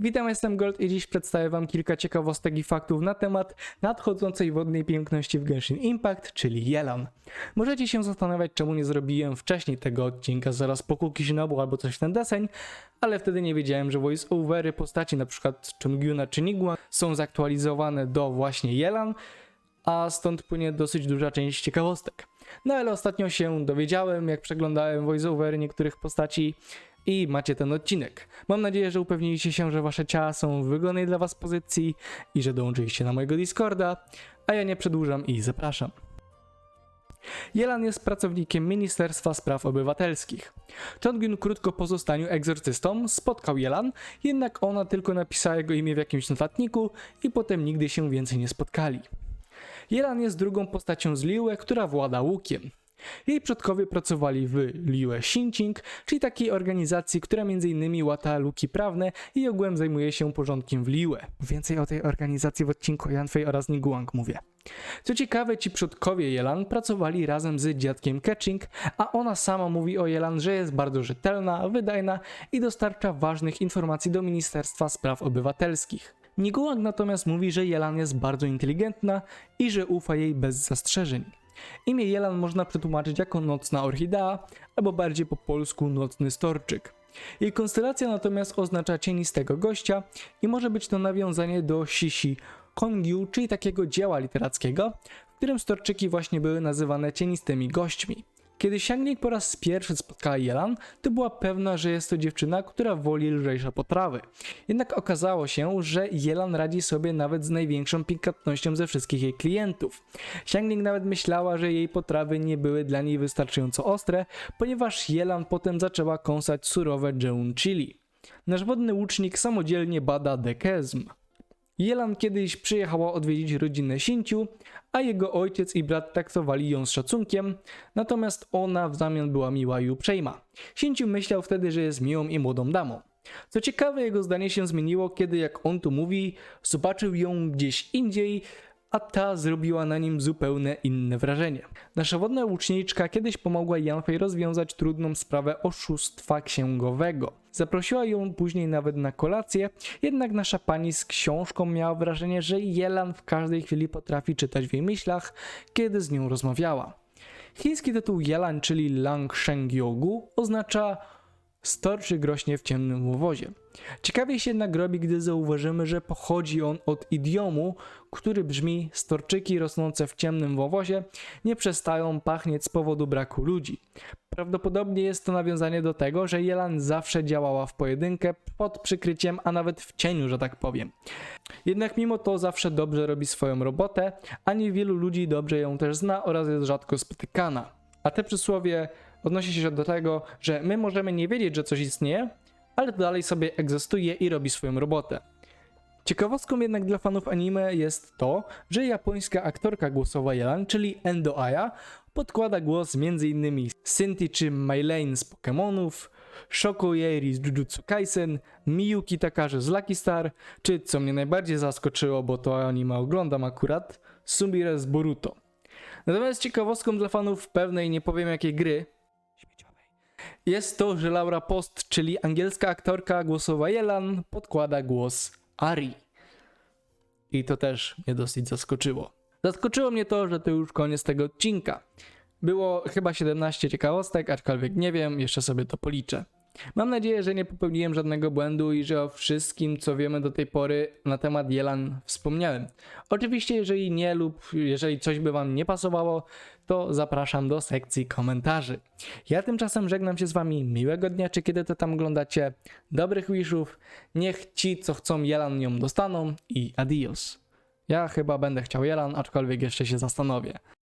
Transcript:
Witam, jestem Gold i dziś przedstawię Wam kilka ciekawostek i faktów na temat nadchodzącej wodnej piękności w Genshin Impact, czyli Jelan. Możecie się zastanawiać, czemu nie zrobiłem wcześniej tego odcinka zaraz po Kukishinobu albo coś w ten deseń, ale wtedy nie wiedziałem, że voice-overy postaci np. Chungyuna czy Nigua są zaktualizowane do właśnie Jelan, a stąd płynie dosyć duża część ciekawostek. No ale ostatnio się dowiedziałem, jak przeglądałem voice-overy niektórych postaci i macie ten odcinek. Mam nadzieję, że upewniliście się, że wasze ciała są w wygodnej dla was pozycji i że dołączyliście na mojego Discorda, a ja nie przedłużam i zapraszam. Jelan jest pracownikiem Ministerstwa Spraw Obywatelskich. Chongyun krótko po zostaniu egzorcystą spotkał Jelan, jednak ona tylko napisała jego imię w jakimś notatniku i potem nigdy się więcej nie spotkali. Jelan jest drugą postacią z Liue, która włada łukiem. Jej przodkowie pracowali w Liue Xinqing, czyli takiej organizacji, która m.in. łata luki prawne i ogółem zajmuje się porządkiem w Liue. Więcej o tej organizacji w odcinku Yanfei oraz Niguang mówię. Co ciekawe, ci przodkowie Jelan pracowali razem z dziadkiem Ketching, a ona sama mówi o Jelan, że jest bardzo rzetelna, wydajna i dostarcza ważnych informacji do Ministerstwa Spraw Obywatelskich. Niguang natomiast mówi, że Jelan jest bardzo inteligentna i że ufa jej bez zastrzeżeń. Imię Jelan można przetłumaczyć jako nocna orchidea, albo bardziej po polsku nocny storczyk. Jej konstelacja natomiast oznacza cienistego gościa i może być to nawiązanie do Shishi Kongyu, czyli takiego dzieła literackiego, w którym storczyki właśnie były nazywane cienistymi gośćmi. Kiedy Xiangling po raz pierwszy spotkała Jelan, to była pewna, że jest to dziewczyna, która woli lżejsze potrawy. Jednak okazało się, że Jelan radzi sobie nawet z największą pikantnością ze wszystkich jej klientów. Xiangling nawet myślała, że jej potrawy nie były dla niej wystarczająco ostre, ponieważ Jelan potem zaczęła kąsać surowe Jeun chili. Nasz wodny łucznik samodzielnie bada dekezm. Jelan kiedyś przyjechała odwiedzić rodzinę Sinciu, a jego ojciec i brat traktowali ją z szacunkiem, natomiast ona w zamian była miła i uprzejma. Sinciu myślał wtedy, że jest miłą i młodą damą. Co ciekawe, jego zdanie się zmieniło, kiedy jak on tu mówi, zobaczył ją gdzieś indziej, a ta zrobiła na nim zupełnie inne wrażenie. Nasza wodna łuczniczka kiedyś pomogła Janfej rozwiązać trudną sprawę oszustwa księgowego. Zaprosiła ją później nawet na kolację, jednak nasza pani z książką miała wrażenie, że Jelan w każdej chwili potrafi czytać w jej myślach, kiedy z nią rozmawiała. Chiński tytuł Jelan, czyli Lang Sheng Yogu, oznacza storczyk rośnie w ciemnym łowozie. Ciekawie się jednak robi, gdy zauważymy, że pochodzi on od idiomu, który brzmi storczyki rosnące w ciemnym wowozie nie przestają pachnieć z powodu braku ludzi. Prawdopodobnie jest to nawiązanie do tego, że Jelan zawsze działała w pojedynkę, pod przykryciem, a nawet w cieniu, że tak powiem. Jednak mimo to zawsze dobrze robi swoją robotę, a niewielu ludzi dobrze ją też zna oraz jest rzadko spotykana. A te przysłowie odnosi się do tego, że my możemy nie wiedzieć, że coś istnieje, ale dalej sobie egzystuje i robi swoją robotę. Ciekawostką jednak dla fanów anime jest to, że japońska aktorka głosowa Jelan, czyli Endo Aya, podkłada głos m.in. Cinti czy Maylane z Pokémonów, Shoko Yeiri z Jujutsu Kaisen, Miyuki Takashi z Lucky Star, czy co mnie najbardziej zaskoczyło, bo to anime oglądam akurat, Sumire z Boruto. Natomiast ciekawostką dla fanów pewnej nie powiem jakiej gry, jest to, że Laura Post, czyli angielska aktorka głosowa Jelan, podkłada głos Ari. I to też mnie dosyć zaskoczyło. Zaskoczyło mnie to, że to już koniec tego odcinka. Było chyba 17 ciekawostek, aczkolwiek nie wiem, jeszcze sobie to policzę. Mam nadzieję, że nie popełniłem żadnego błędu i że o wszystkim, co wiemy do tej pory na temat Jelan wspomniałem. Oczywiście, jeżeli nie lub jeżeli coś by Wam nie pasowało, to zapraszam do sekcji komentarzy. Ja tymczasem żegnam się z Wami. Miłego dnia, czy kiedy to tam oglądacie. Dobrych wishów. Niech ci, co chcą Jelan, ją dostaną i adios. Ja chyba będę chciał Jelan, aczkolwiek jeszcze się zastanowię.